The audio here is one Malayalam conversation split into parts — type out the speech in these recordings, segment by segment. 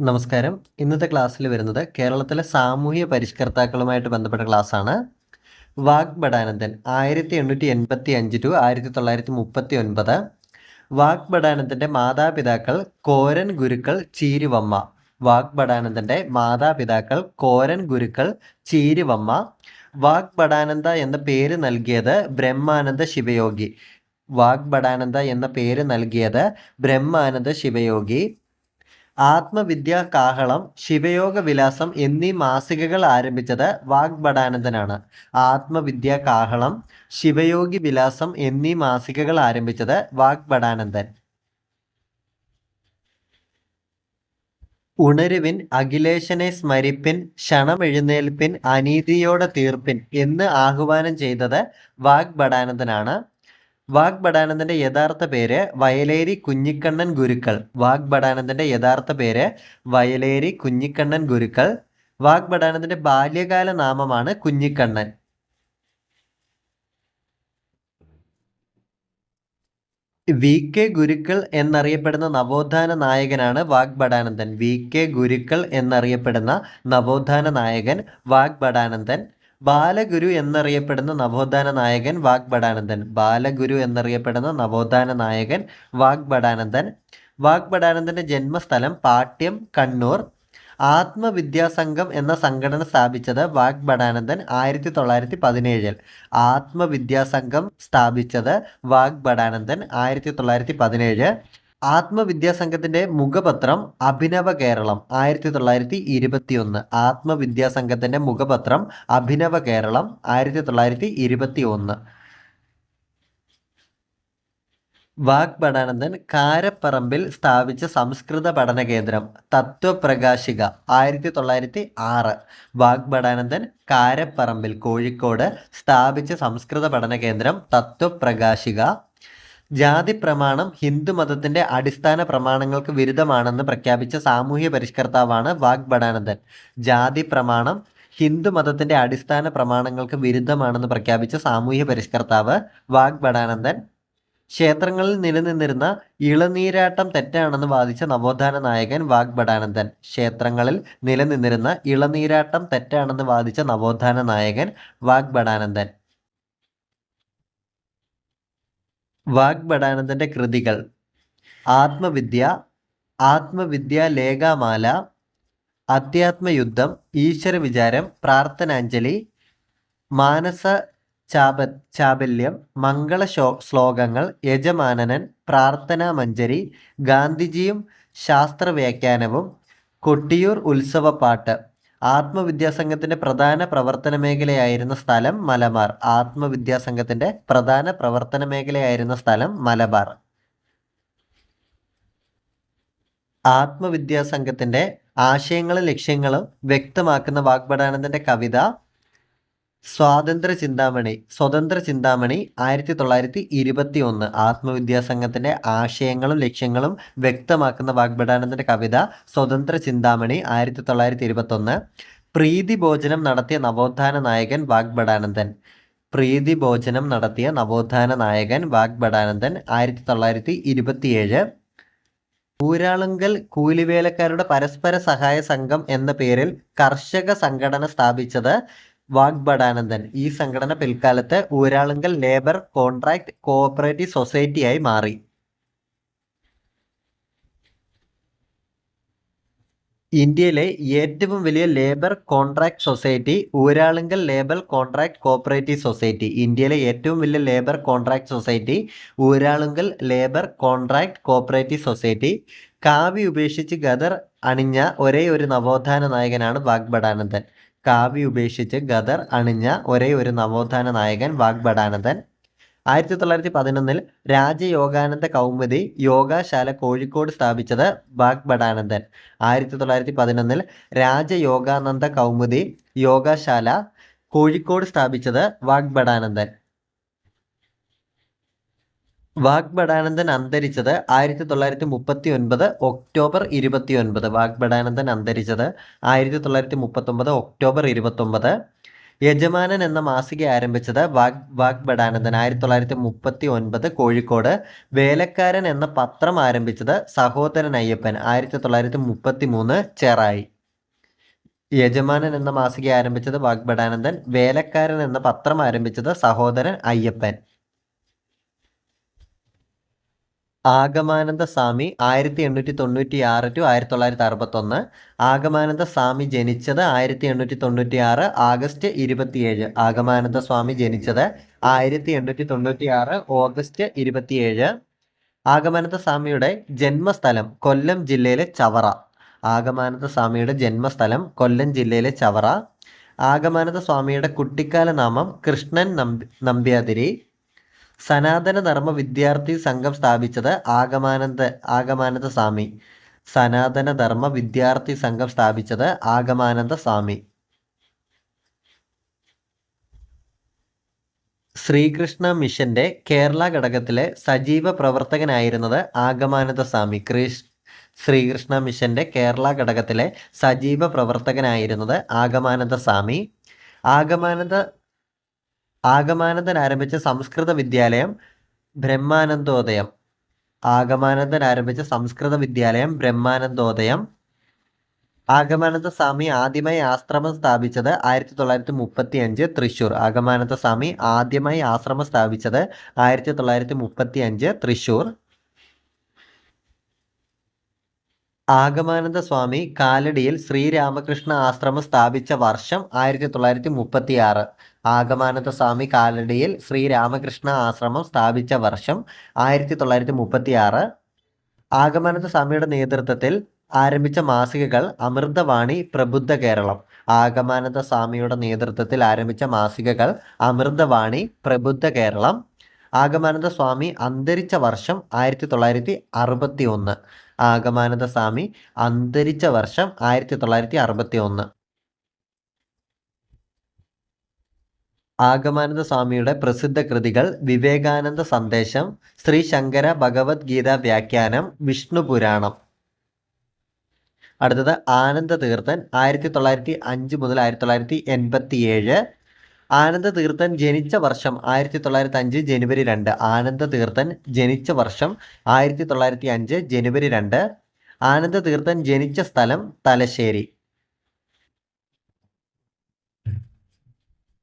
നമസ്കാരം. ഇന്നത്തെ ക്ലാസ്സിൽ വരുന്നത് കേരളത്തിലെ സാമൂഹ്യ പരിഷ്കർത്താക്കളുമായിട്ട് ബന്ധപ്പെട്ട ക്ലാസ്സാണ്. വാഗ്ബടാനന്ദൻ ആയിരത്തി എണ്ണൂറ്റി എൺപത്തി അഞ്ച് ടു ആയിരത്തി തൊള്ളായിരത്തി മുപ്പത്തി ഒൻപത് വാഗ്ബടാനന്ദന്റെ മാതാപിതാക്കൾ കോരൻ ഗുരുക്കൾ ചീരുവമ്മ. വാഗ്ബടാനന്ദന്റെ മാതാപിതാക്കൾ കോരൻ ഗുരുക്കൾ ചീരുവമ്മ. വാഗ്ബടാനന്ദ എന്ന പേര് നൽകിയത് ബ്രഹ്മാനന്ദ ശിവയോഗി. വാഗ്ബടാനന്ദ എന്ന പേര് നൽകിയത് ബ്രഹ്മാനന്ദ ശിവയോഗി. ആത്മവിദ്യാ കാഹളം ശിവയോഗ വിലാസം എന്നീ മാസികകൾ ആരംഭിച്ചത് വാഗ്ബടാനന്ദനാണ് ആത്മവിദ്യ കാഹളം ശിവയോഗി വിലാസം എന്നീ മാസികകൾ ആരംഭിച്ചത് വാഗ്ബടാനന്ദൻ ഉണരുവിൻ അഖിലേശനെ സ്മരിപ്പിൻ ക്ഷണമെഴുന്നേൽപ്പിൻ അനീതിയോടെ തീർപ്പിൻ എന്ന് ആഹ്വാനം ചെയ്തത് വാഗ്ബടാനന്ദനാണ് വാഗ്ബടാനന്ദന്റെ യഥാർത്ഥ പേര് വയലേരി കുഞ്ഞിക്കണ്ണൻ ഗുരുക്കൾ. വാഗ്ബടാനന്ദന്റെ യഥാർത്ഥ പേര് വയലേരി കുഞ്ഞിക്കണ്ണൻ ഗുരുക്കൾ. വാഗ്ബടാനന്ദന്റെ ബാല്യകാല നാമമാണ് കുഞ്ഞിക്കണ്ണൻ. വി കെ ഗുരുക്കൾ എന്നറിയപ്പെടുന്ന നവോത്ഥാന നായകനാണ് വാഗ്ബടാനന്ദൻ വി കെ ഗുരുക്കൾ എന്നറിയപ്പെടുന്ന നവോത്ഥാന നായകൻ വാഗ്ബടാനന്ദൻ ബാലഗുരു എന്നറിയപ്പെടുന്ന നവോത്ഥാന നായകൻ വാഗ്ബടാനന്ദൻ ബാലഗുരു എന്നറിയപ്പെടുന്ന നവോത്ഥാന നായകൻ വാഗ്ബടാനന്ദൻ വാഗ്ബടാനന്ദന്റെ ജന്മസ്ഥലം പാട്യം കണ്ണൂർ. ആത്മവിദ്യാസംഘം എന്ന സംഘടന സ്ഥാപിച്ചത് വാഗ്ബടാനന്ദൻ ആയിരത്തി തൊള്ളായിരത്തി പതിനേഴിൽ ആത്മവിദ്യാസംഘം സ്ഥാപിച്ചത് വാഗ്ബടാനന്ദൻ ആയിരത്തി തൊള്ളായിരത്തി പതിനേഴ് ആത്മവിദ്യാസംഘത്തിന്റെ മുഖപത്രം അഭിനവ കേരളം ആയിരത്തി തൊള്ളായിരത്തി ഇരുപത്തി ഒന്ന് ആത്മവിദ്യാസംഘത്തിന്റെ മുഖപത്രം അഭിനവ കേരളം ആയിരത്തി തൊള്ളായിരത്തി ഇരുപത്തി ഒന്ന് വാഗ്ബടാനന്ദൻ കാരപ്പറമ്പിൽ സ്ഥാപിച്ച സംസ്കൃത പഠന കേന്ദ്രം തത്വപ്രകാശിക ആയിരത്തി തൊള്ളായിരത്തി ആറ്. വാഗ്ബടാനന്ദൻ കാരപ്പറമ്പിൽ കോഴിക്കോട് സ്ഥാപിച്ച സംസ്കൃത പഠന കേന്ദ്രം തത്വപ്രകാശിക ജാതി പ്രമാണം ഹിന്ദു മതത്തിന്റെ അടിസ്ഥാന പ്രമാണങ്ങൾക്ക് വിരുദ്ധമാണെന്ന് പ്രഖ്യാപിച്ച സാമൂഹ്യ പരിഷ്കർത്താവാണ് വാഗ്ബടാനന്ദൻ ജാതി പ്രമാണം ഹിന്ദു മതത്തിന്റെ അടിസ്ഥാന പ്രമാണങ്ങൾക്ക് വിരുദ്ധമാണെന്ന് പ്രഖ്യാപിച്ച സാമൂഹ്യ പരിഷ്കർത്താവ് വാഗ്ബടാനന്ദൻ ക്ഷേത്രങ്ങളിൽ നിലനിന്നിരുന്ന ഇളനീരാട്ടം തെറ്റാണെന്ന് വാദിച്ച നവോത്ഥാന നായകൻ വാഗ്ബടാനന്ദൻ ക്ഷേത്രങ്ങളിൽ നിലനിന്നിരുന്ന ഇളനീരാട്ടം തെറ്റാണെന്ന് വാദിച്ച നവോത്ഥാന നായകൻ വാഗ്ബടാനന്ദൻ വാഗ്ബടാനന്ദന്റെ കൃതികൾ. ആത്മവിദ്യ ആത്മവിദ്യ ലേഖാമാല അധ്യാത്മയുദ്ധം ഈശ്വര വിചാരം പ്രാർത്ഥനാഞ്ജലി മാനസ ചാപ ചാബല്യം മംഗള ശോ ശ്ലോകങ്ങൾ യജമാനനൻ പ്രാർത്ഥനാ മഞ്ജരി ഗാന്ധിജിയും ശാസ്ത്രവ്യാഖ്യാനവും കൊട്ടിയൂർ ഉത്സവപ്പാട്ട്. ആത്മവിദ്യാസംഘത്തിന്റെ പ്രധാന പ്രവർത്തന മേഖലയായിരുന്ന സ്ഥലം മലബാർ. ആത്മവിദ്യാസംഘത്തിന്റെ പ്രധാന പ്രവർത്തന മേഖലയായിരുന്ന സ്ഥലം മലബാർ. ആത്മവിദ്യാസംഘത്തിന്റെ ആശയങ്ങളും ലക്ഷ്യങ്ങളും വ്യക്തമാക്കുന്ന വാഗ്ബടാനന്ദന്റെ കവിത സ്വാതന്ത്ര്യ ചിന്താമണി സ്വതന്ത്ര ചിന്താമണി ആയിരത്തി തൊള്ളായിരത്തി ഇരുപത്തി ഒന്ന് ആത്മവിദ്യാസംഘത്തിന്റെ ആശയങ്ങളും ലക്ഷ്യങ്ങളും വ്യക്തമാക്കുന്ന വാഗ്ഭടാനന്ദന്റെ കവിത സ്വതന്ത്ര ചിന്താമണി ആയിരത്തി തൊള്ളായിരത്തി ഇരുപത്തി ഒന്ന് പ്രീതി ഭോജനം നടത്തിയ നവോത്ഥാന നായകൻ വാഗ്ഭടാനന്ദൻ പ്രീതി ഭോജനം നടത്തിയ നവോത്ഥാന നായകൻ വാഗ്ഭടാനന്ദൻ ആയിരത്തി തൊള്ളായിരത്തി ഇരുപത്തിയേഴ്. ഊരാളുങ്കൽ കൂലിവേലക്കാരുടെ പരസ്പര സഹായ സംഘം എന്ന പേരിൽ കർഷക സംഘടന സ്ഥാപിച്ചത് വാഗ്ബടാനന്ദൻ ഈ സംഘടന പിൽക്കാലത്ത് ഊരാളുങ്കൽ ലേബർ കോൺട്രാക്ട് കോഓപ്പറേറ്റീവ് സൊസൈറ്റിയായി മാറി. ഇന്ത്യയിലെ ഏറ്റവും വലിയ labour contract society Uralungal labour contract cooperative society. ഇന്ത്യയിലെ ഏറ്റവും വലിയ labour contract society Uralungal labour contract cooperative society. കാവി ഉപേക്ഷിച്ച് ഗദർ അണിഞ്ഞ ഒരേ ഒരു നവോത്ഥാന നായകനാണ് വാഗ്ബടാനന്ദൻ കാവി ഉപേക്ഷിച്ച് ഗദർ അണിഞ്ഞ ഒരേ ഒരു നവോത്ഥാന നായകൻ വാഗ്ബടാനന്ദൻ ആയിരത്തി തൊള്ളായിരത്തി പതിനൊന്നിൽ രാജയോഗാനന്ദ കൗമുദി യോഗാശാല കോഴിക്കോട് സ്ഥാപിച്ചത് വാഗ്ബടാനന്ദൻ ആയിരത്തി തൊള്ളായിരത്തി പതിനൊന്നിൽ രാജയോഗാനന്ദ കൗമുദി യോഗാശാല കോഴിക്കോട് സ്ഥാപിച്ചത് വാഗ്ബടാനന്ദൻ വാഗ്ബടാനന്ദൻ അന്തരിച്ചത് ആയിരത്തി തൊള്ളായിരത്തി മുപ്പത്തി ഒൻപത് ഒക്ടോബർ ഇരുപത്തി ഒൻപത് വാഗ്ബടാനന്ദൻ അന്തരിച്ചത് ആയിരത്തി തൊള്ളായിരത്തി മുപ്പത്തൊമ്പത് ഒക്ടോബർ ഇരുപത്തൊമ്പത് യജമാനൻ എന്ന മാസിക ആരംഭിച്ചത് വാഗ് വാഗ്ബടാനന്ദൻ ആയിരത്തി തൊള്ളായിരത്തി മുപ്പത്തി ഒൻപത് കോഴിക്കോട്. വേലക്കാരൻ എന്ന പത്രം ആരംഭിച്ചത് സഹോദരൻ അയ്യപ്പൻ. ആയിരത്തി തൊള്ളായിരത്തി മുപ്പത്തി മൂന്ന് ചെറായി. യജമാനൻ എന്ന മാസിക ആരംഭിച്ചത് വാഗ്ബടാനന്ദൻ വേലക്കാരൻ എന്ന പത്രം ആരംഭിച്ചത് സഹോദരൻ അയ്യപ്പൻ. ആഗമാനന്ദ സ്വാമി ആയിരത്തി എണ്ണൂറ്റി തൊണ്ണൂറ്റി ആറ് ടു ആയിരത്തി തൊള്ളായിരത്തി അറുപത്തൊന്ന് ആഗമാനന്ദ സ്വാമി ജനിച്ചത് ആയിരത്തി എണ്ണൂറ്റി തൊണ്ണൂറ്റി ആറ് ആഗസ്റ്റ് ഇരുപത്തിയേഴ്. ആഗമാനന്ദ സ്വാമി ജനിച്ചത് ആയിരത്തി എണ്ണൂറ്റി തൊണ്ണൂറ്റി ആറ് ഓഗസ്റ്റ് ഇരുപത്തിയേഴ്. ആഗമാനന്ദ സ്വാമിയുടെ ജന്മസ്ഥലം കൊല്ലം ജില്ലയിലെ ചവറ. ആഗമാനന്ദ സ്വാമിയുടെ ജന്മസ്ഥലം കൊല്ലം ജില്ലയിലെ ചവറ. ആഗമാനന്ദ സ്വാമിയുടെ കുട്ടിക്കാല നാമം കൃഷ്ണൻ നമ്പി നമ്പ്യാതിരി. സനാതന ധർമ്മ വിദ്യാർത്ഥി സംഘം സ്ഥാപിച്ചത് ആഗമാനന്ദ ആഗമാനന്ദ സ്വാമി സനാതന ധർമ്മ വിദ്യാർത്ഥി സംഘം സ്ഥാപിച്ചത് ആഗമാനന്ദ സ്വാമി ശ്രീകൃഷ്ണ മിഷന്റെ കേരള ഘടകത്തിലെ സജീവ പ്രവർത്തകനായിരുന്നത് ആഗമാനന്ദ സ്വാമി കൃഷ് ശ്രീകൃഷ്ണ മിഷന്റെ കേരള ഘടകത്തിലെ സജീവ പ്രവർത്തകനായിരുന്നത് ആഗമാനന്ദ സ്വാമി ആഗമാനന്ദ ആഗമാനന്ദൻ ആരംഭിച്ച സംസ്കൃത വിദ്യാലയം ബ്രഹ്മാനന്ദോദയം. ആഗമാനന്ദൻ ആരംഭിച്ച സംസ്കൃത വിദ്യാലയം ബ്രഹ്മാനന്ദോദയം. ആഗമാനന്ദ സ്വാമി ആദ്യമായി ആശ്രമം സ്ഥാപിച്ചത് ആയിരത്തി തൊള്ളായിരത്തി മുപ്പത്തി അഞ്ച് തൃശ്ശൂർ. ആഗമാനന്ദ സ്വാമി ആദ്യമായി ആശ്രമം സ്ഥാപിച്ചത് ആയിരത്തി തൊള്ളായിരത്തി മുപ്പത്തി അഞ്ച് തൃശ്ശൂർ. ആഗമാനന്ദ സ്വാമി കാലടിയിൽ ശ്രീരാമകൃഷ്ണ ആശ്രമം സ്ഥാപിച്ച വർഷം ആയിരത്തി തൊള്ളായിരത്തി മുപ്പത്തി ആറ് ആഗമാനന്ദ സ്വാമി കാലടിയിൽ ശ്രീരാമകൃഷ്ണ ആശ്രമം സ്ഥാപിച്ച വർഷം ആയിരത്തി തൊള്ളായിരത്തി മുപ്പത്തി ആറ് ആഗമാനന്ദ സ്വാമിയുടെ നേതൃത്വത്തിൽ ആരംഭിച്ച മാസികകൾ അമൃതവാണി പ്രബുദ്ധ കേരളം. ആഗമാനന്ദ സ്വാമിയുടെ നേതൃത്വത്തിൽ ആരംഭിച്ച മാസികകൾ അമൃതവാണി പ്രബുദ്ധ കേരളം. ആഗമാനന്ദ സ്വാമി അന്തരിച്ച വർഷം ആയിരത്തി തൊള്ളായിരത്തി അറുപത്തി ഒന്ന് ആഗമാനന്ദ സ്വാമി അന്തരിച്ച വർഷം ആയിരത്തി തൊള്ളായിരത്തി അറുപത്തി ഒന്ന് ആഗമാനന്ദ സ്വാമിയുടെ പ്രസിദ്ധ കൃതികൾ വിവേകാനന്ദ സന്ദേശം ശ്രീ ശങ്കര ഭഗവത്ഗീത വ്യാഖ്യാനം വിഷ്ണു പുരാണം. അടുത്തത് ആനന്ദ തീർത്ഥൻ ആയിരത്തി തൊള്ളായിരത്തി അഞ്ച് മുതൽ ആയിരത്തി തൊള്ളായിരത്തി എൺപത്തി ഏഴ് ആനന്ദ തീർത്ഥൻ ജനിച്ച വർഷം ആയിരത്തി തൊള്ളായിരത്തി അഞ്ച് ജനുവരി രണ്ട്. ആനന്ദ തീർത്ഥൻ ജനിച്ച വർഷം ആയിരത്തി തൊള്ളായിരത്തി അഞ്ച് ജനുവരി രണ്ട്. ആനന്ദ തീർത്ഥൻ ജനിച്ച സ്ഥലം തലശ്ശേരി.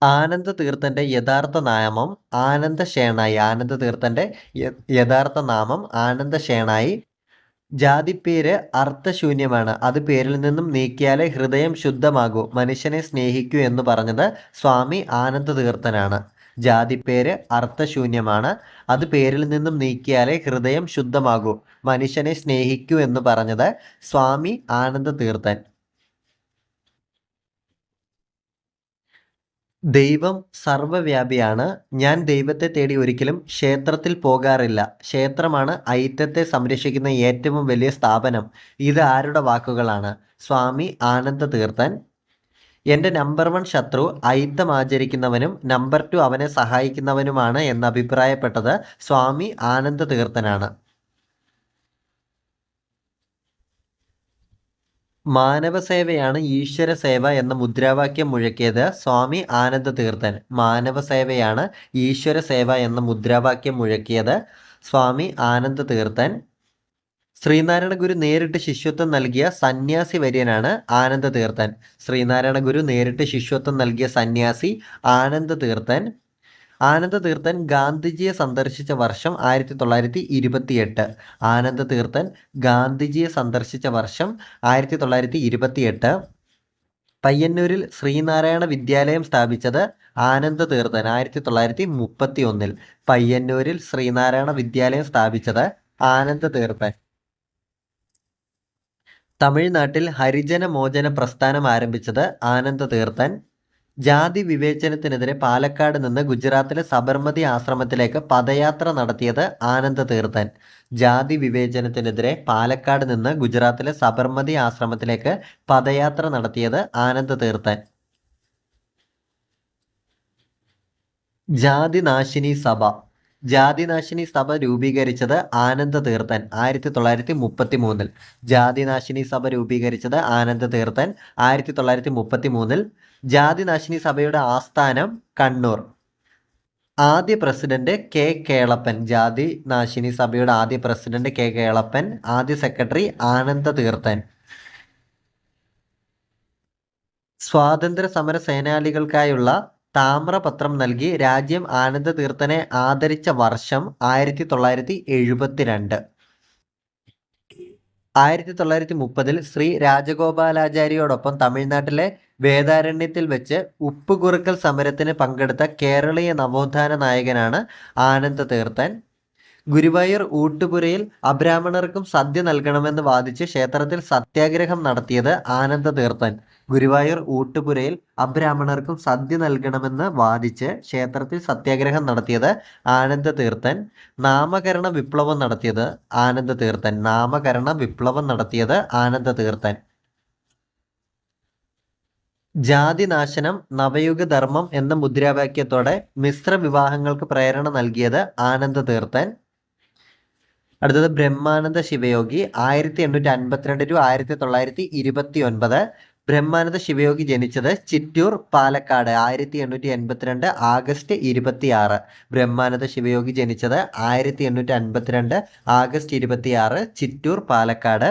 ആനന്ദ തീർത്ഥന്റെ യഥാർത്ഥ നാമം ആനന്ദ ഷേണായി ആനന്ദ തീർത്ഥന്റെ യഥാർത്ഥ നാമം ആനന്ദ ഷേണായി ജാതിപ്പേര് അർത്ഥശൂന്യമാണ്. അത് പേരിൽ നിന്നും നീക്കിയാലേ ഹൃദയം ശുദ്ധമാകൂ. മനുഷ്യനെ സ്നേഹിക്കൂ എന്ന് പറഞ്ഞത് സ്വാമി ആനന്ദ തീർത്ഥനാണ്. ജാതിപ്പേര് അർത്ഥശൂന്യമാണ്. അത് പേരിൽ നിന്നും നീക്കിയാലേ ഹൃദയം ശുദ്ധമാകൂ. മനുഷ്യനെ സ്നേഹിക്കൂ എന്ന് പറഞ്ഞത് സ്വാമി ആനന്ദ തീർത്ഥൻ. ദൈവം സർവവ്യാപിയാണ് ഞാൻ ദൈവത്തെ തേടി ഒരിക്കലും ക്ഷേത്രത്തിൽ പോകാറില്ല. ക്ഷേത്രമാണ് ഐറ്റത്തെ സംരക്ഷിക്കുന്ന ഏറ്റവും വലിയ സ്ഥാപനം. ഇത് ആരുടെ വാക്കുകളാണ്? സ്വാമി ആനന്ദ തീർത്ഥൻ എന്റെ നമ്പർ വൺ ശത്രു ഐത്തം ആചരിക്കുന്നവനും നമ്പർ ടു അവനെ സഹായിക്കുന്നവനുമാണ് എന്ന് അഭിപ്രായപ്പെട്ടത് സ്വാമി ആനന്ദ തീർത്ഥനാണ് മാനവസേവയാണ് ഈശ്വര സേവ എന്ന മുദ്രാവാക്യം മുഴക്കിയത് സ്വാമി ആനന്ദ തീർത്ഥൻ മാനവസേവയാണ് ഈശ്വര സേവ എന്ന മുദ്രാവാക്യം മുഴക്കിയത് സ്വാമി ആനന്ദ തീർത്ഥൻ ശ്രീനാരായണ ഗുരു നേരിട്ട് ശിഷ്യത്വം നൽകിയ സന്യാസി വര്യനാണ് ആനന്ദ തീർത്ഥൻ ശ്രീനാരായണ ഗുരു നേരിട്ട് ശിഷ്യത്വം നൽകിയ സന്യാസി ആനന്ദ തീർത്ഥൻ ആനന്ദ തീർത്ഥൻ ഗാന്ധിജിയെ സന്ദർശിച്ച വർഷം ആയിരത്തി തൊള്ളായിരത്തി ഇരുപത്തിയെട്ട് ആനന്ദ തീർത്ഥൻ ഗാന്ധിജിയെ സന്ദർശിച്ച വർഷം ആയിരത്തി തൊള്ളായിരത്തി ഇരുപത്തിയെട്ട് പയ്യന്നൂരിൽ ശ്രീനാരായണ വിദ്യാലയം സ്ഥാപിച്ചത് ആനന്ദ തീർത്ഥൻ ആയിരത്തി തൊള്ളായിരത്തി മുപ്പത്തി ഒന്നിൽ പയ്യന്നൂരിൽ ശ്രീനാരായണ വിദ്യാലയം സ്ഥാപിച്ചത് ആനന്ദ തീർത്ഥൻ തമിഴ്നാട്ടിൽ ഹരിജന മോചന പ്രസ്ഥാനം ആരംഭിച്ചത് ആനന്ദ തീർത്ഥൻ ജാതി വിവേചനത്തിനെതിരെ പാലക്കാട് നിന്ന് ഗുജറാത്തിലെ സബർമതി ആശ്രമത്തിലേക്ക് പദയാത്ര നടത്തിയത് ആനന്ദ തീർത്ഥൻ. ജാതി വിവേചനത്തിനെതിരെ പാലക്കാട് നിന്ന് ഗുജറാത്തിലെ സബർമതി ആശ്രമത്തിലേക്ക് പദയാത്ര നടത്തിയത് ആനന്ദ തീർത്ഥൻ. ജാതി നാശിനി സഭ. ജാതിനാശിനി സഭ രൂപീകരിച്ചത് ആനന്ദ തീർത്ഥൻ ആയിരത്തി തൊള്ളായിരത്തി മുപ്പത്തി മൂന്നിൽ ജാതിനാശിനി സഭ രൂപീകരിച്ചത് ആനന്ദ തീർത്ഥൻ ആയിരത്തി തൊള്ളായിരത്തി മുപ്പത്തി മൂന്നിൽ ജാതിനാശിനി സഭയുടെ ആസ്ഥാനം കണ്ണൂർ. ആദ്യ പ്രസിഡന്റ് കെ കേളപ്പൻ ജാതി നാശിനി സഭയുടെ ആദ്യ പ്രസിഡന്റ് കെ കേളപ്പൻ ആദ്യ സെക്രട്ടറി ആനന്ദ തീർത്ഥൻ സ്വാതന്ത്ര്യ സമര സേനാനികൾക്കായുള്ള താമ്രപത്രം നൽകി രാജ്യം ആനന്ദ തീർത്ഥനെ ആദരിച്ച വർഷം ആയിരത്തി തൊള്ളായിരത്തി എഴുപത്തിരണ്ട് ആയിരത്തി തൊള്ളായിരത്തി മുപ്പതിൽ ശ്രീ രാജഗോപാലാചാര്യയോടൊപ്പം തമിഴ്നാട്ടിലെ വേദാരണ്യത്തിൽ വെച്ച് ഉപ്പുകുറുക്കൽ സമരത്തിന് പങ്കെടുത്ത കേരളീയ നവോത്ഥാന നായകനാണ് ആനന്ദ തീർത്ഥൻ ഗുരുവായൂർ ഊട്ടുപുരയിൽ അബ്രാഹ്മണർക്കും സദ്യ നൽകണമെന്ന് വാദിച്ച് ക്ഷേത്രത്തിൽ സത്യാഗ്രഹം നടത്തിയത് ആനന്ദ തീർത്ഥൻ ഗുരുവായൂർ ഊട്ടുപുരയിൽ അബ്രാഹ്മണർക്കും സദ്യ നൽകണമെന്ന് വാദിച്ച് ക്ഷേത്രത്തിൽ സത്യാഗ്രഹം നടത്തിയത് ആനന്ദ തീർത്ഥൻ നാമകരണ വിപ്ലവം നടത്തിയത് ആനന്ദ തീർത്ഥൻ നാമകരണ വിപ്ലവം നടത്തിയത് ആനന്ദ തീർത്ഥൻ ജാതിനാശനം നവയുഗ ധർമ്മം എന്ന മുദ്രാവാക്യത്തോടെ മിശ്ര വിവാഹങ്ങൾക്ക് പ്രേരണ നൽകിയത് ആനന്ദ തീർത്ഥൻ അടുത്തത് ബ്രഹ്മാനന്ദ ശിവയോഗി ആയിരത്തി എണ്ണൂറ്റി അൻപത്തിരണ്ട് ടു ആയിരത്തി തൊള്ളായിരത്തി ഇരുപത്തി ഒൻപത് ബ്രഹ്മാനന്ദ ശിവയോഗി ജനിച്ചത് ചിറ്റൂർ പാലക്കാട് ആയിരത്തി എണ്ണൂറ്റി എൺപത്തിരണ്ട് ആഗസ്റ്റ് ഇരുപത്തി ആറ് ബ്രഹ്മാനന്ദ ശിവയോഗി ജനിച്ചത് ആയിരത്തി എണ്ണൂറ്റി അൻപത്തിരണ്ട് ആഗസ്റ്റ് ഇരുപത്തി ആറ് ചിറ്റൂർ പാലക്കാട്.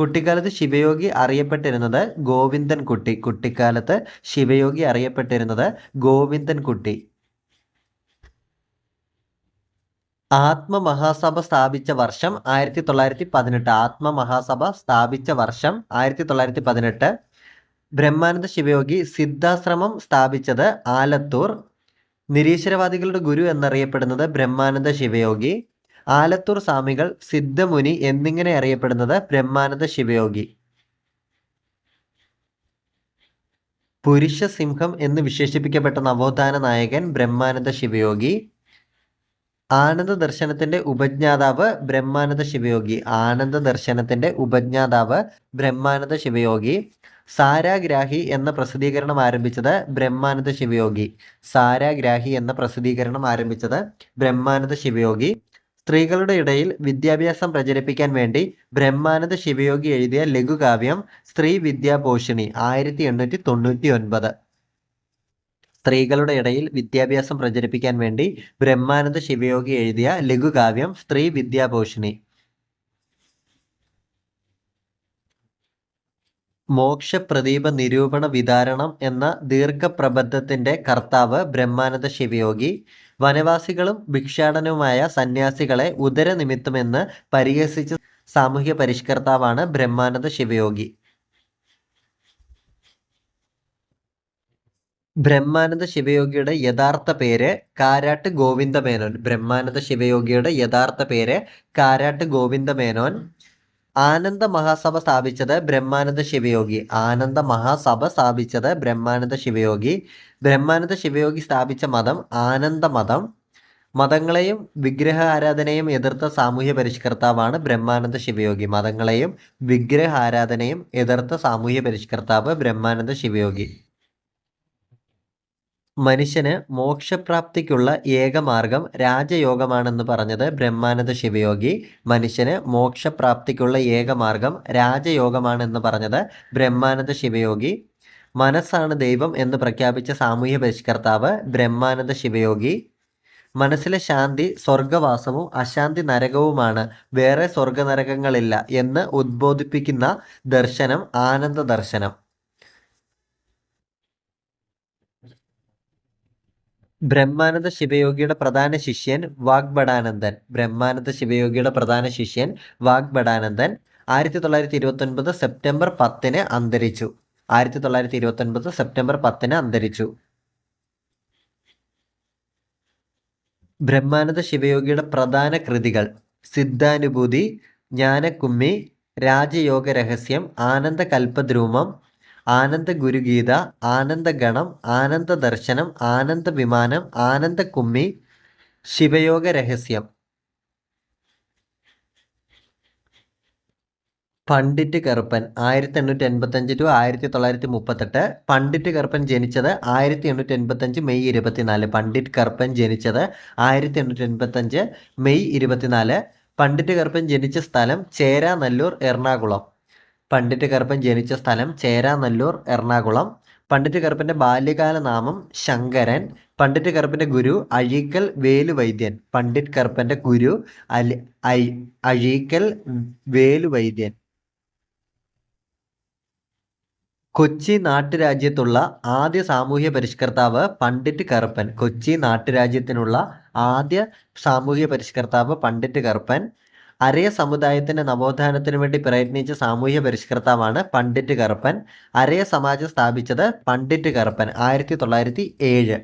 കുട്ടിക്കാലത്ത് ശിവയോഗി അറിയപ്പെട്ടിരുന്നത് ഗോവിന്ദൻ കുട്ടി. കുട്ടിക്കാലത്ത് ശിവയോഗി അറിയപ്പെട്ടിരുന്നത് ഗോവിന്ദൻ കുട്ടി. ആത്മമഹാസഭ സ്ഥാപിച്ച വർഷം ആയിരത്തി തൊള്ളായിരത്തി പതിനെട്ട് ആത്മമഹാസഭ സ്ഥാപിച്ച വർഷം ആയിരത്തി തൊള്ളായിരത്തി പതിനെട്ട് ബ്രഹ്മാനന്ദ ശിവയോഗി സിദ്ധാശ്രമം സ്ഥാപിച്ചത് ആലത്തൂർ. നിരീശ്വരവാദികളുടെ ഗുരു എന്നറിയപ്പെടുന്നത് ബ്രഹ്മാനന്ദ ശിവയോഗി. ആലത്തൂർ സ്വാമികൾ സിദ്ധമുനി എന്നിങ്ങനെ അറിയപ്പെടുന്നത് ബ്രഹ്മാനന്ദ ശിവയോഗി. പുരുഷ സിംഹം എന്ന് വിശേഷിപ്പിക്കപ്പെട്ട നവോത്ഥാന നായകൻ ബ്രഹ്മാനന്ദ ശിവയോഗി. ആനന്ദ ദർശനത്തിന്റെ ഉപജ്ഞാതാവ് ബ്രഹ്മാനന്ദ ശിവയോഗി. ആനന്ദ ദർശനത്തിന്റെ ഉപജ്ഞാതാവ് ബ്രഹ്മാനന്ദ ശിവയോഗി. സാരാഗ്രാഹി എന്ന പ്രസിദ്ധീകരണം ആരംഭിച്ചത് ബ്രഹ്മാനന്ദ ശിവയോഗി. സാരാഗ്രാഹി എന്ന പ്രസിദ്ധീകരണം ആരംഭിച്ചത് ബ്രഹ്മാനന്ദ ശിവയോഗി. സ്ത്രീകളുടെ ഇടയിൽ വിദ്യാഭ്യാസം പ്രചരിപ്പിക്കാൻ വേണ്ടി ബ്രഹ്മാനന്ദ ശിവയോഗി എഴുതിയ ലഘുകാവ്യം സ്ത്രീ വിദ്യാഭൂഷണി ആയിരത്തി എണ്ണൂറ്റി തൊണ്ണൂറ്റി ഒൻപത് സ്ത്രീകളുടെ ഇടയിൽ വിദ്യാഭ്യാസം പ്രചരിപ്പിക്കാൻ വേണ്ടി ബ്രഹ്മാനന്ദ ശിവയോഗി എഴുതിയ ലഘുകാവ്യം സ്ത്രീ വിദ്യാപോഷിണി മോക്ഷപ്രദീപ നിരൂപണ വിതാരണം എന്ന ദീർഘപ്രബന്ധത്തിന്റെ കർത്താവ് ബ്രഹ്മാനന്ദ ശിവയോഗി വനവാസികളും ഭിക്ഷാടനവുമായ സന്യാസികളെ ഉദരനിമിത്തമെന്ന് പരിഹസിച്ച സാമൂഹ്യ പരിഷ്കർത്താവാണ് ബ്രഹ്മാനന്ദ ശിവയോഗി. ബ്രഹ്മാനന്ദ ശിവയോഗിയുടെ യഥാർത്ഥ പേര് കാരാട്ട് ഗോവിന്ദ മേനോൻ ബ്രഹ്മാനന്ദ ശിവയോഗിയുടെ യഥാർത്ഥ പേര് കാരാട്ട് ഗോവിന്ദ മേനോൻ ആനന്ദ മഹാസഭ സ്ഥാപിച്ചത് ബ്രഹ്മാനന്ദ ശിവയോഗി. ആനന്ദ മഹാസഭ സ്ഥാപിച്ചത് ബ്രഹ്മാനന്ദ ശിവയോഗി. ബ്രഹ്മാനന്ദ ശിവയോഗി സ്ഥാപിച്ച മതം ആനന്ദ മതം. മതങ്ങളെയും വിഗ്രഹ ആരാധനയും എതിർത്ത സാമൂഹ്യ പരിഷ്കർത്താവാണ് ബ്രഹ്മാനന്ദ ശിവയോഗി. മതങ്ങളെയും വിഗ്രഹ ആരാധനയും എതിർത്ത സാമൂഹ്യ പരിഷ്കർത്താവ് ബ്രഹ്മാനന്ദ ശിവയോഗി. മനുഷ്യന് മോക്ഷപ്രാപ്തിക്കുള്ള ഏക മാർഗം രാജയോഗമാണെന്ന് പറഞ്ഞത് ബ്രഹ്മാനന്ദ ശിവയോഗി. മനുഷ്യന് മോക്ഷപ്രാപ്തിക്കുള്ള ഏക മാർഗം രാജയോഗമാണെന്ന് പറഞ്ഞത് ബ്രഹ്മാനന്ദ ശിവയോഗി. മനസ്സാണ് ദൈവം എന്ന് പ്രഖ്യാപിച്ച സാമൂഹ്യ പരിഷ്കർത്താവ് ബ്രഹ്മാനന്ദ ശിവയോഗി. മനസ്സിലെ ശാന്തി സ്വർഗവാസവും അശാന്തി നരകവുമാണ്. വേറെ സ്വർഗനരകങ്ങളില്ല എന്ന് ഉദ്ബോധിപ്പിക്കുന്ന ദർശനം ആനന്ദ ദർശനം ബ്രഹ്മാനന്ദ ശിവയോഗിയുടെ പ്രധാന ശിഷ്യൻ വാഗ്ബടാനന്ദൻ ബ്രഹ്മാനന്ദ ശിവയോഗിയുടെ പ്രധാന ശിഷ്യൻ വാഗ്ബടാനന്ദൻ ആയിരത്തി തൊള്ളായിരത്തി ഇരുപത്തൊൻപത് സെപ്റ്റംബർ പത്തിന് അന്തരിച്ചു. ആയിരത്തി തൊള്ളായിരത്തി ഇരുപത്തൊൻപത് സെപ്റ്റംബർ പത്തിന് അന്തരിച്ചു. ബ്രഹ്മാനന്ദ ശിവയോഗിയുടെ പ്രധാന കൃതികൾ സിദ്ധാനുഭൂതി ജ്ഞാനക്കുമ്മി രാജയോഗ രഹസ്യം ആനന്ദ കൽപ്പദ്രൂമം ആനന്ദ ഗുരുഗീത ആനന്ദഗണം വിമാനം ആനന്ദ കുമ്മി ശിവയോഗ രഹസ്യം പണ്ഡിറ്റ് കറുപ്പൻ ആയിരത്തി എണ്ണൂറ്റി എൺപത്തഞ്ച് ടു ആയിരത്തി തൊള്ളായിരത്തി മുപ്പത്തെട്ട് പണ്ഡിറ്റ് കറുപ്പൻ ജനിച്ചത് ആയിരത്തി എണ്ണൂറ്റി എൺപത്തഞ്ച് മെയ് ഇരുപത്തിനാല്. പണ്ഡിറ്റ് കറുപ്പൻ ജനിച്ചത് ആയിരത്തി എണ്ണൂറ്റി എൺപത്തഞ്ച് മെയ് ഇരുപത്തിനാല്. പണ്ഡിറ്റ് കറുപ്പൻ ജനിച്ച സ്ഥലം ചേരാനല്ലൂർ എറണാകുളം. പണ്ഡിറ്റ് കറുപ്പൻ ജനിച്ച സ്ഥലം ചേരാനല്ലൂർ എറണാകുളം. പണ്ഡിറ്റ് കറുപ്പന്റെ ബാല്യകാല നാമം ശങ്കരൻ. പണ്ഡിറ്റ് കറുപ്പന്റെ ഗുരു അഴീക്കൽ വേലുവൈദ്യൻ. പണ്ഡിറ്റ് കറുപ്പന്റെ ഗുരു അലി അഴീക്കൽ വേലുവൈദ്യൻ. കൊച്ചി നാട്ടുരാജ്യത്തുള്ള ആദ്യ സാമൂഹ്യ പരിഷ്കർത്താവ് പണ്ഡിറ്റ് കറുപ്പൻ കൊച്ചി നാട്ടുരാജ്യത്തിനുള്ള ആദ്യ സാമൂഹ്യ പരിഷ്കർത്താവ് പണ്ഡിറ്റ് കറുപ്പൻ അരയ സമുദായത്തിന്റെ നവോത്ഥാനത്തിന് വേണ്ടി പ്രയത്നിച്ച സാമൂഹ്യ പരിഷ്കർത്താവാണ് പണ്ഡിറ്റ് കറുപ്പൻ. അരയ സമാജം സ്ഥാപിച്ചത് പണ്ഡിറ്റ് കറുപ്പൻ ആയിരത്തി തൊള്ളായിരത്തി ഏഴ്.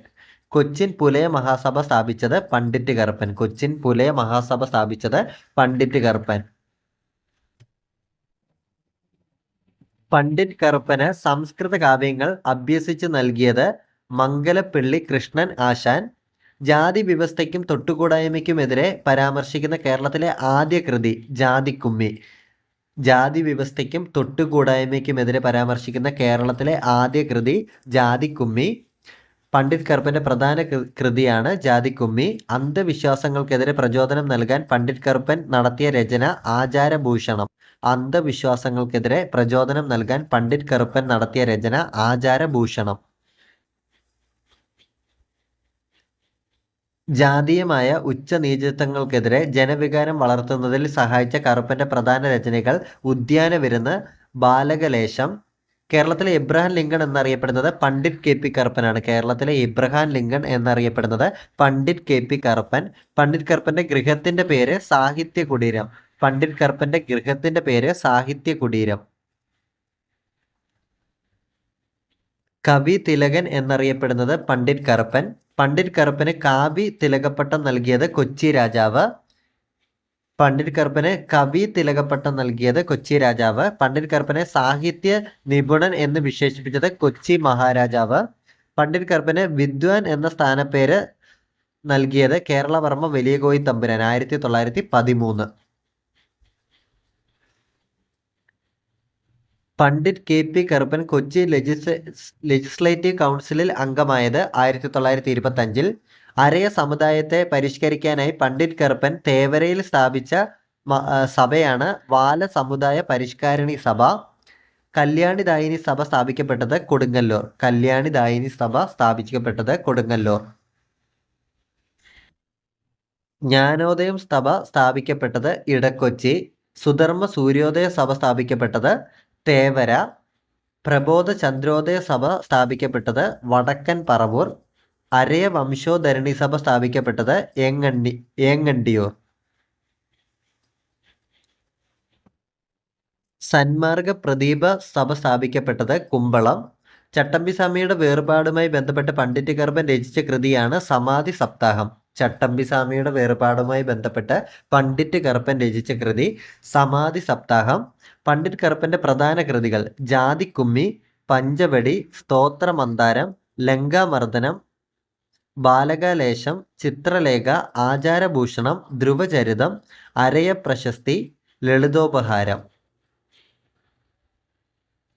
കൊച്ചിൻ പുലയ മഹാസഭ സ്ഥാപിച്ചത് പണ്ഡിറ്റ് കറുപ്പൻ. കൊച്ചിൻ പുലയ മഹാസഭ സ്ഥാപിച്ചത് പണ്ഡിറ്റ് കറുപ്പൻ. പണ്ഡിറ്റ് കറുപ്പന് സംസ്കൃത കാവ്യങ്ങൾ അഭ്യസിച്ച് നൽകിയത് മംഗലപ്പിള്ളി കൃഷ്ണൻ ആശാൻ ജാതി വ്യവസ്ഥയ്ക്കും തൊട്ടുകൂടായ്മയ്ക്കുമെതിരെ പരാമർശിക്കുന്ന കേരളത്തിലെ ആദ്യ കൃതി ജാതിക്കുമ്മി. ജാതി വ്യവസ്ഥയ്ക്കും തൊട്ടുകൂടായ്മയ്ക്കുമെതിരെ പരാമർശിക്കുന്ന കേരളത്തിലെ ആദ്യ കൃതി ജാതിക്കുമ്മി. പണ്ഡിറ്റ് കറുപ്പന്റെ പ്രധാന കൃതിയാണ് ജാതിക്കുമ്മി. അന്ധവിശ്വാസങ്ങൾക്കെതിരെ പ്രചോദനം നൽകാൻ പണ്ഡിറ്റ് കറുപ്പൻ നടത്തിയ രചന ആചാരഭൂഷണം. അന്ധവിശ്വാസങ്ങൾക്കെതിരെ പ്രചോദനം നൽകാൻ പണ്ഡിറ്റ് കറുപ്പൻ നടത്തിയ രചന ആചാരഭൂഷണം. ജാതീയമായ ഉച്ചനീചത്വങ്ങൾക്കെതിരെ ജനവികാരം വളർത്തുന്നതിൽ സഹായിച്ച കറുപ്പന്റെ പ്രധാന രചനകൾ ഉദ്യാന വിരുന്ന് ബാലകലേശം. കേരളത്തിലെ ഇബ്രഹാം ലിങ്കൺ എന്നറിയപ്പെടുന്നത് പണ്ഡിറ്റ് കെ പി കറുപ്പനാണ്. കേരളത്തിലെ ഇബ്രഹാം ലിങ്കൺ എന്നറിയപ്പെടുന്നത് പണ്ഡിറ്റ് കെ പി കറുപ്പൻ. പണ്ഡിറ്റ് കറുപ്പന്റെ ഗൃഹത്തിന്റെ പേര് സാഹിത്യ കുടീരം പണ്ഡിറ്റ് കറുപ്പന്റെ ഗൃഹത്തിന്റെ പേര് സാഹിത്യ കുടീരം കവി തിലകൻ എന്നറിയപ്പെടുന്നത് പണ്ഡിറ്റ് കറുപ്പൻ. പണ്ഡിറ്റ് കറുപ്പന് കാവി തിലകപ്പട്ടം നൽകിയത് കൊച്ചി രാജാവ്. പണ്ഡിറ്റ് കറുപ്പന് കവി തിലകപ്പട്ടം നൽകിയത് കൊച്ചി രാജാവ്. പണ്ഡിറ്റ് കറുപ്പനെ സാഹിത്യ നിപുണൻ എന്ന് വിശേഷിപ്പിച്ചത് കൊച്ചി മഹാരാജാവ്. പണ്ഡിറ്റ് കറുപ്പന് വിദ്വാൻ എന്ന സ്ഥാനപ്പേര് നൽകിയത് കേരളവർമ്മ വലിയ കോയി തമ്പുരാൻ ആയിരത്തി തൊള്ളായിരത്തി പതിമൂന്ന് Pandit K P Karuppan Kochi legisla legislative കൗൺസിലിൽ അംഗമായത് ആയിരത്തി തൊള്ളായിരത്തി ഇരുപത്തഞ്ചിൽ അരയ സമുദായത്തെ പരിഷ്കരിക്കാനായി പണ്ഡിറ്റ് കറുപ്പൻ തേവരയിൽ സ്ഥാപിച്ച സഭയാണ് വാല സമുദായ പരിഷ്കാരണി സഭ. കല്യാണിദായിനി സഭ സ്ഥാപിക്കപ്പെട്ടത് കൊടുങ്ങല്ലൂർ. കല്യാണിദായിനി സഭ സ്ഥാപിക്കപ്പെട്ടത് കൊടുങ്ങല്ലൂർ. ജ്ഞാനോദയം സഭ സ്ഥാപിക്കപ്പെട്ടത് ഇടക്കൊച്ചി. സുധർമ്മ സൂര്യോദയ സഭ സ്ഥാപിക്കപ്പെട്ടത് തേവര പ്രബോധ ചന്ദ്രോദയ സഭ സ്ഥാപിക്കപ്പെട്ടത് വടക്കൻ പറവൂർ അരയ വംശോധരണി സഭ സ്ഥാപിക്കപ്പെട്ടത് ഏങ്ങണ്ടി ഏങ്ങണ്ടിയൂർ. സന്മാർഗ പ്രദീപ സഭ സ്ഥാപിക്കപ്പെട്ടത് കുമ്പളം. ചട്ടമ്പിസ്വാമിയുടെ വേർപാടുമായി ബന്ധപ്പെട്ട് പണ്ഡിറ്റ് കർമ്മൻ രചിച്ച കൃതിയാണ് സമാധി സപ്താഹം ചട്ടമ്പിസ്വാമിയുടെ വേർപാടുമായി ബന്ധപ്പെട്ട് പണ്ഡിറ്റ് കറുപ്പൻ രചിച്ച കൃതി സമാധി സപ്താഹം. പണ്ഡിറ്റ് കറുപ്പന്റെ പ്രധാന കൃതികൾ ജാതിക്കുമ്മി പഞ്ചവടി സ്തോത്രമന്താരം ലങ്കാമർദ്ദനം ബാലകാലേശം ചിത്രലേഖ ആചാരഭൂഷണം ധ്രുവചരിതം അരയ പ്രശസ്തി ലളിതോപഹാരം.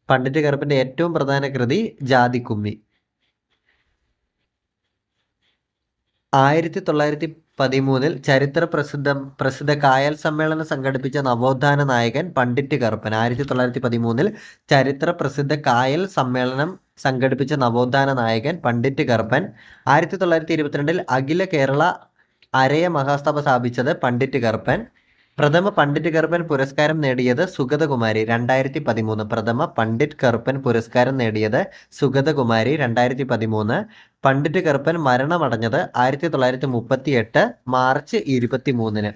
പണ്ഡിറ്റ് കറുപ്പന്റെ ഏറ്റവും പ്രധാന കൃതി ജാതിക്കുമ്മി. ആയിരത്തി തൊള്ളായിരത്തി പതിമൂന്നിൽ ചരിത്ര പ്രസിദ്ധ പ്രസിദ്ധ കായൽ സമ്മേളനം സംഘടിപ്പിച്ച നവോത്ഥാന നായകൻ പണ്ഡിറ്റ് കറുപ്പൻ. ആയിരത്തി തൊള്ളായിരത്തി പതിമൂന്നിൽ ചരിത്ര പ്രസിദ്ധ കായൽ സമ്മേളനം സംഘടിപ്പിച്ച നവോത്ഥാന നായകൻ പണ്ഡിറ്റ് കറുപ്പൻ. ആയിരത്തി തൊള്ളായിരത്തി ഇരുപത്തിരണ്ടിൽ അഖില കേരള അരയ മഹാസഭ സ്ഥാപിച്ചത് പണ്ഡിറ്റ് കറുപ്പൻ. പ്രഥമ പണ്ഡിറ്റ് കറുപ്പൻ പുരസ്കാരം നേടിയത് സുഗതകുമാരി. രണ്ടായിരത്തി പതിമൂന്ന് പ്രഥമ പണ്ഡിറ്റ് കറുപ്പൻ പുരസ്കാരം നേടിയത് സുഗതകുമാരി. രണ്ടായിരത്തി പതിമൂന്ന് പണ്ഡിറ്റ് കറുപ്പൻ മരണമടഞ്ഞത് ആയിരത്തി തൊള്ളായിരത്തി മുപ്പത്തി എട്ട് മാർച്ച് ഇരുപത്തി മൂന്നിന്